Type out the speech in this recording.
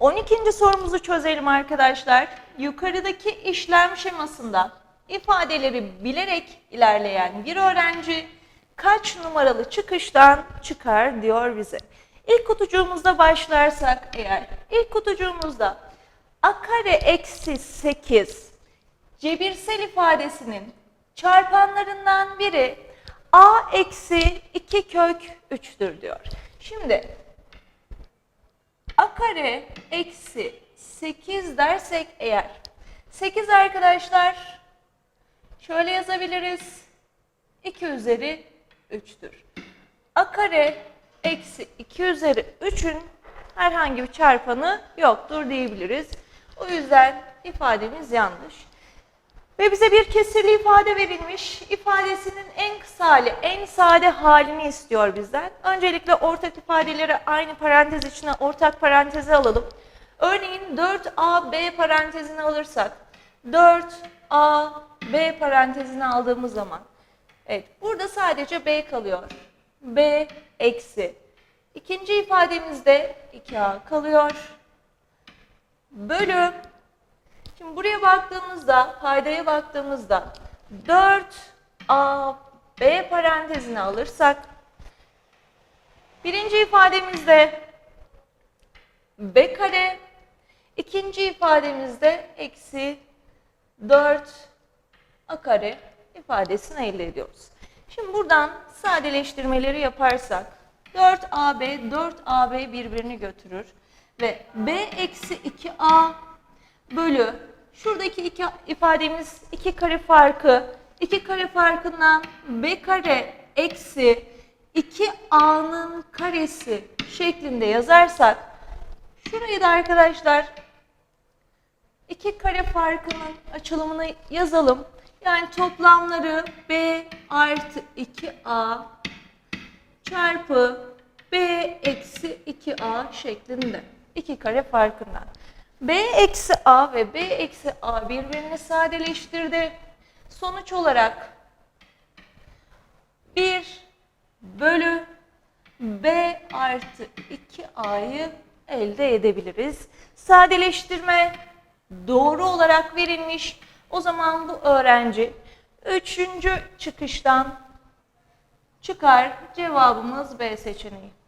12. sorumuzu çözelim arkadaşlar. Yukarıdaki işlem şemasında ifadeleri bilerek ilerleyen bir öğrenci kaç numaralı çıkıştan çıkar diyor bize. İlk kutucuğumuzda başlarsak eğer, ilk kutucuğumuzda a kare eksi 8 cebirsel ifadesinin çarpanlarından biri a eksi 2 kök 3'tür diyor. Şimdi a kare eksi 8 dersek eğer 8 arkadaşlar şöyle yazabiliriz 2 üzeri 3'tür. a kare eksi 2 üzeri 3'ün herhangi bir çarpanı yoktur diyebiliriz. O yüzden ifademiz yanlış. Ve bize bir kesirli ifade verilmiş. İfadesinin en kısa hali, en sade halini istiyor bizden. Öncelikle ortak ifadeleri aynı parantez içine ortak paranteze alalım. Örneğin 4AB parantezine alırsak 4AB parantezine aldığımız zaman evet burada sadece B kalıyor. B eksi. İkinci ifademizde 2A kalıyor. Bölüm Şimdi buraya baktığımızda, paydaya baktığımızda 4a b parantezine alırsak birinci ifademizde b kare, ikinci ifademizde eksi 4 a kare ifadesini elde ediyoruz. Şimdi buradan sadeleştirmeleri yaparsak 4ab, 4ab birbirini götürür ve b eksi 2a bölü şuradaki iki ifademiz iki kare farkı iki kare farkından b kare eksi 2a'nın karesi şeklinde yazarsak şurayı da arkadaşlar iki kare farkının açılımını yazalım. Yani toplamları b artı 2a çarpı b eksi 2a şeklinde. iki kare farkından. B eksi a ve b eksi a birbirini sadeleştirdi. Sonuç olarak 1 bölü b artı 2a'yı elde edebiliriz. Sadeleştirme doğru olarak verilmiş. O zaman bu öğrenci 3. çıkıştan çıkar. Cevabımız B seçeneği.